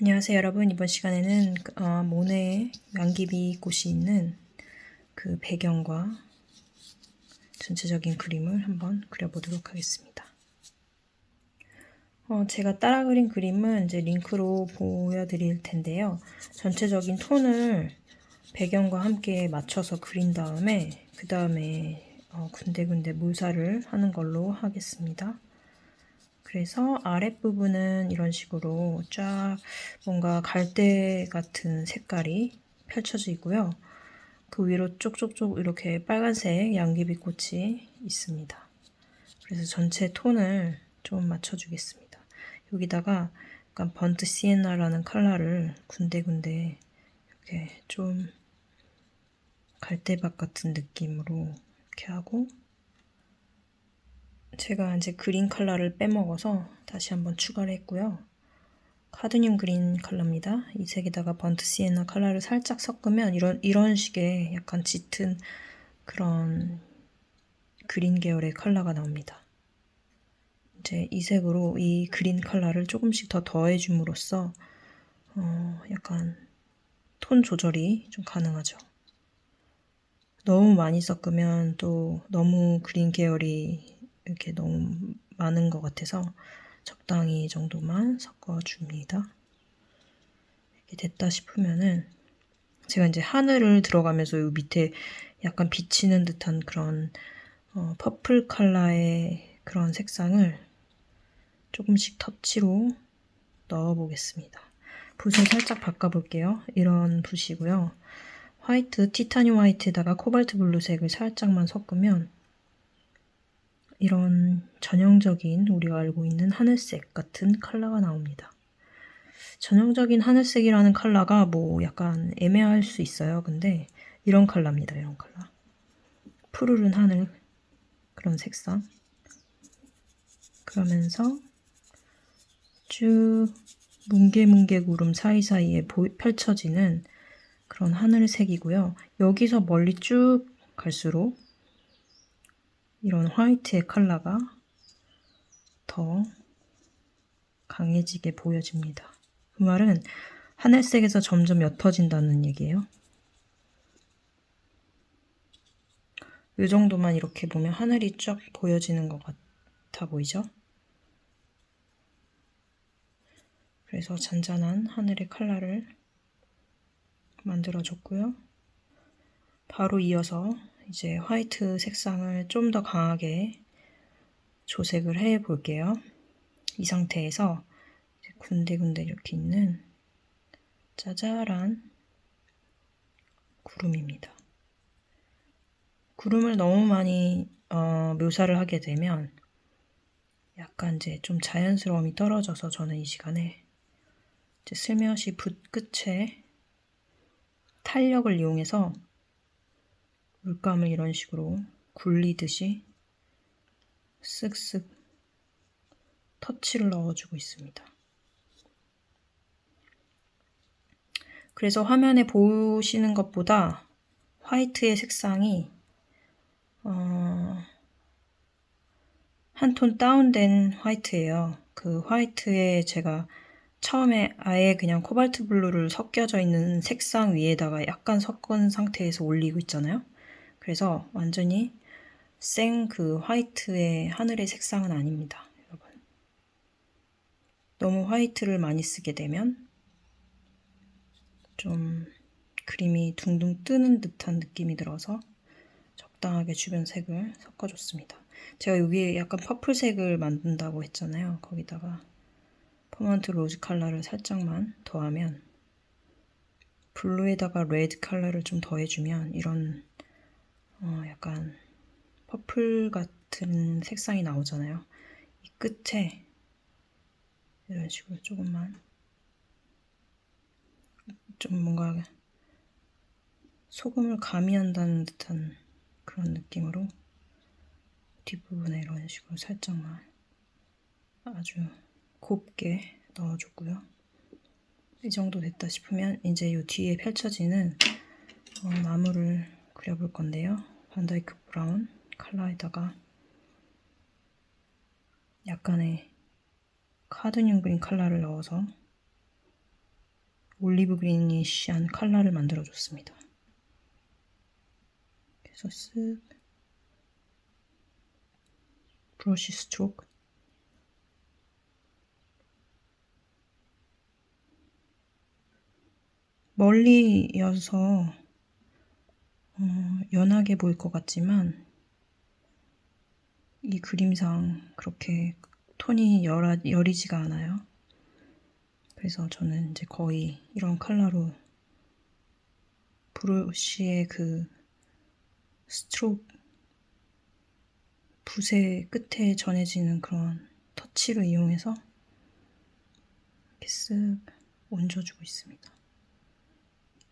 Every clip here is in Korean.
안녕하세요 여러분 이번 시간에는 어, 모네의 양귀비 꽃이 있는 그 배경과 전체적인 그림을 한번 그려보도록 하겠습니다. 어, 제가 따라 그린 그림은 이제 링크로 보여드릴 텐데요. 전체적인 톤을 배경과 함께 맞춰서 그린 다음에 그 다음에 어, 군데군데 물살을 하는 걸로 하겠습니다. 그래서 아랫부분은 이런 식으로 쫙 뭔가 갈대 같은 색깔이 펼쳐지고요. 그 위로 쪽쪽쪽 이렇게 빨간색 양귀비 꽃이 있습니다. 그래서 전체 톤을 좀 맞춰주겠습니다. 여기다가 약간 번트 시에나라는 컬러를 군데군데 이렇게 좀 갈대밭 같은 느낌으로 이렇게 하고 제가 이제 그린 컬러를 빼먹어서 다시 한번 추가를 했고요. 카드뮴 그린 컬러입니다. 이 색에다가 번트 시에나 컬러를 살짝 섞으면 이런 이런 식의 약간 짙은 그런 그린 계열의 컬러가 나옵니다. 이제 이 색으로 이 그린 컬러를 조금씩 더 더해줌으로써 어, 약간 톤 조절이 좀 가능하죠. 너무 많이 섞으면 또 너무 그린 계열이 이렇게 너무 많은 것 같아서 적당히 정도만 섞어줍니다. 이렇게 됐다 싶으면은 제가 이제 하늘을 들어가면서 이 밑에 약간 비치는 듯한 그런 어, 퍼플 컬러의 그런 색상을 조금씩 터치로 넣어 보겠습니다. 붓을 살짝 바꿔볼게요. 이런 붓이고요. 화이트, 티타늄 화이트에다가 코발트 블루색을 살짝만 섞으면 이런 전형적인 우리가 알고 있는 하늘색 같은 컬러가 나옵니다. 전형적인 하늘색이라는 컬러가 뭐 약간 애매할 수 있어요. 근데 이런 컬러입니다. 이런 컬러. 푸르른 하늘 그런 색상. 그러면서 쭉 뭉게뭉게 구름 사이사이에 펼쳐지는 그런 하늘색이고요. 여기서 멀리 쭉 갈수록 이런 화이트의 컬러가 더 강해지게 보여집니다. 그 말은 하늘색에서 점점 옅어진다는 얘기예요. 이 정도만 이렇게 보면 하늘이 쫙 보여지는 것 같아 보이죠? 그래서 잔잔한 하늘의 컬러를 만들어줬고요. 바로 이어서 이제 화이트 색상을 좀 더 강하게 조색을 해 볼게요. 이 상태에서 군데군데 이렇게 있는 짜잘한 구름입니다. 구름을 너무 많이 어, 묘사를 하게 되면 약간 이제 좀 자연스러움이 떨어져서 저는 이 시간에 슬며시 붓 끝에 탄력을 이용해서 물감을 이런 식으로 굴리듯이 쓱쓱 터치를 넣어주고 있습니다. 그래서 화면에 보시는 것보다 화이트의 색상이 어, 한 톤 다운된 화이트예요. 그 화이트에 제가 처음에 아예 그냥 코발트 블루를 섞여져 있는 색상 위에다가 약간 섞은 상태에서 올리고 있잖아요. 그래서 완전히 생 그 화이트의 하늘의 색상은 아닙니다. 여러분. 너무 화이트를 많이 쓰게 되면 좀 그림이 둥둥 뜨는 듯한 느낌이 들어서 적당하게 주변 색을 섞어줬습니다. 제가 여기에 약간 퍼플색을 만든다고 했잖아요. 거기다가 퍼먼트 로즈 컬러를 살짝만 더하면 블루에다가 레드 컬러를 좀 더해주면 이런 어, 약간 퍼플 같은 색상이 나오잖아요. 이 끝에 이런 식으로 조금만 좀 뭔가 소금을 가미한다는 듯한 그런 느낌으로 뒷부분에 이런 식으로 살짝만 아주 곱게 넣어줬고요. 이 정도 됐다 싶으면 이제 이 뒤에 펼쳐지는 어, 나무를 그려볼 건데요. 반다이크 브라운 컬러에다가 약간의 카드뮴 그린 컬러를 넣어서 올리브 그리니시한 컬러를 만들어줬습니다. 그래서 쓱 브러쉬 스트로크 멀리여서 어, 연하게 보일 것 같지만 이 그림상 그렇게 톤이 열하, 여리지가 않아요. 그래서 저는 이제 거의 이런 컬러로 브러쉬의 그 스트로크 붓의 끝에 전해지는 그런 터치를 이용해서 이렇게 쓱 얹어주고 있습니다.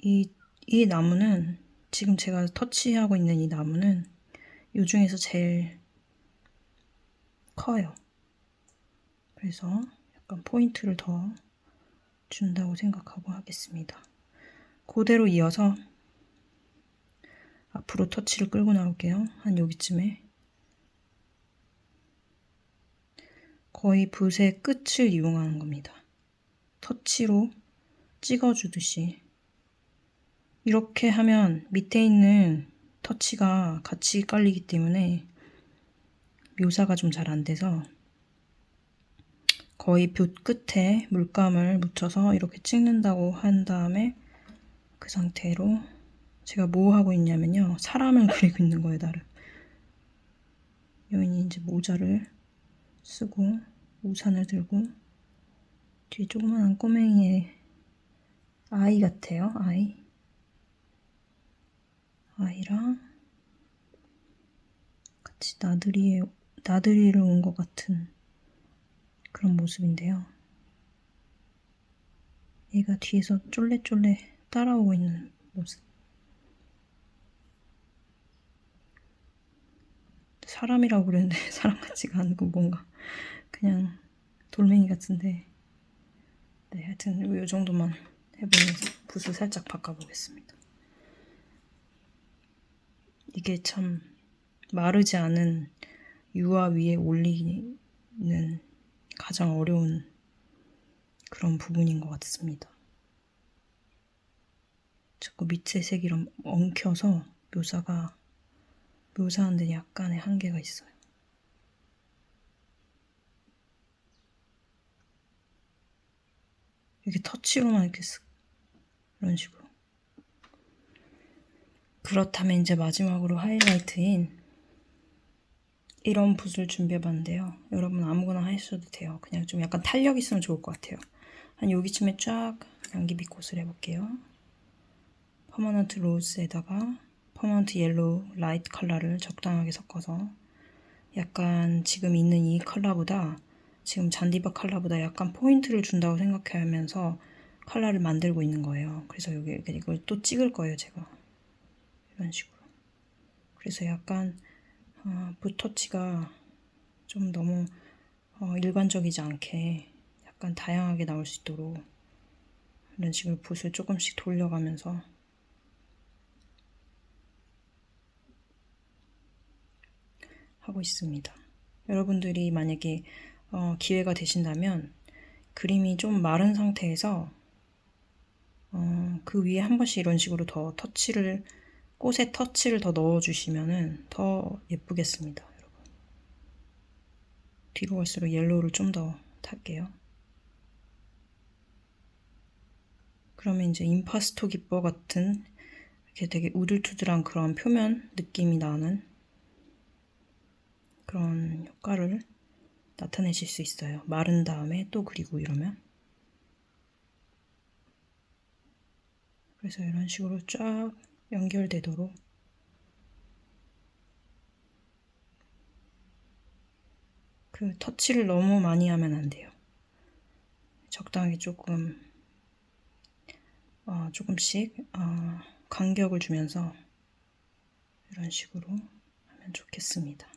이, 이 나무는 지금 제가 터치하고 있는 이 나무는 이 중에서 제일 커요. 그래서 약간 포인트를 더 준다고 생각하고 하겠습니다. 그대로 이어서 앞으로 터치를 끌고 나올게요. 한 여기쯤에 거의 붓의 끝을 이용하는 겁니다. 터치로 찍어주듯이 이렇게 하면 밑에 있는 터치가 같이 깔리기 때문에 묘사가 좀 잘 안 돼서 거의 붓 끝에 물감을 묻혀서 이렇게 찍는다고 한 다음에 그 상태로 제가 뭐 하고 있냐면요. 사람을 그리고 있는 거예요, 나름. 여인이 이제 모자를 쓰고 우산을 들고 뒤에 조그마한 꼬맹이의 아이 같아요, 아이. 아이랑 같이 나들이에 나들이를 온 것 같은 그런 모습인데요. 얘가 뒤에서 쫄래쫄래 따라오고 있는 모습. 사람이라고 그랬는데 사람 같지가 않고 뭔가 그냥 돌멩이 같은데 네 하여튼 이 정도만 해보면서 붓을 살짝 바꿔보겠습니다. 이게 참 마르지 않은 유화 위에 올리는 가장 어려운 그런 부분인 것 같습니다. 자꾸 밑에 색이 좀 엉켜서 묘사가 묘사하는 데 약간의 한계가 있어요. 이렇게 터치로만 이렇게 쓱 이런 식으로 그렇다면 이제 마지막으로 하이라이트인 이런 붓을 준비해봤는데요. 여러분 아무거나 하셔도 돼요. 그냥 좀 약간 탄력 있으면 좋을 것 같아요. 한 여기쯤에 쫙 양귀비꽃을 해볼게요. 퍼머넌트 로즈에다가 퍼머넌트 옐로우 라이트 컬러를 적당하게 섞어서 약간 지금 있는 이 컬러보다 지금 잔디바 컬러보다 약간 포인트를 준다고 생각하면서 컬러를 만들고 있는 거예요. 그래서 여기 이걸 또 찍을 거예요, 제가. 이런 식으로. 그래서 약간 어, 붓터치가 좀 너무 어, 일반적이지 않게 약간 다양하게 나올 수 있도록 이런 식으로 붓을 조금씩 돌려가면서 하고 있습니다. 여러분들이 만약에 어, 기회가 되신다면 그림이 좀 마른 상태에서 어, 그 위에 한 번씩 이런 식으로 더 터치를 꽃에 터치를 더 넣어주시면 더 예쁘겠습니다. 여러분. 뒤로 갈수록 옐로우를 좀 더 탈게요. 그러면 이제 임파스토 기뻐 같은 이렇게 되게 우들투들한 그런 표면 느낌이 나는 그런 효과를 나타내실 수 있어요. 마른 다음에 또 그리고 이러면 그래서 이런 식으로 쫙 연결되도록 그 터치를 너무 많이 하면 안 돼요. 적당히 조금 어, 조금씩 어, 간격을 주면서 이런 식으로 하면 좋겠습니다.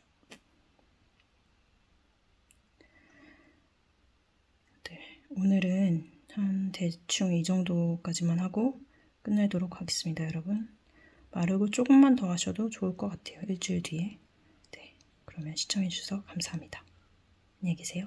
네, 오늘은 한 대충 이 정도까지만 하고 끝내도록 하겠습니다, 여러분. 마르고 조금만 더 하셔도 좋을 것 같아요. 일주일 뒤에. 네. 그러면 시청해주셔서 감사합니다. 안녕히 계세요.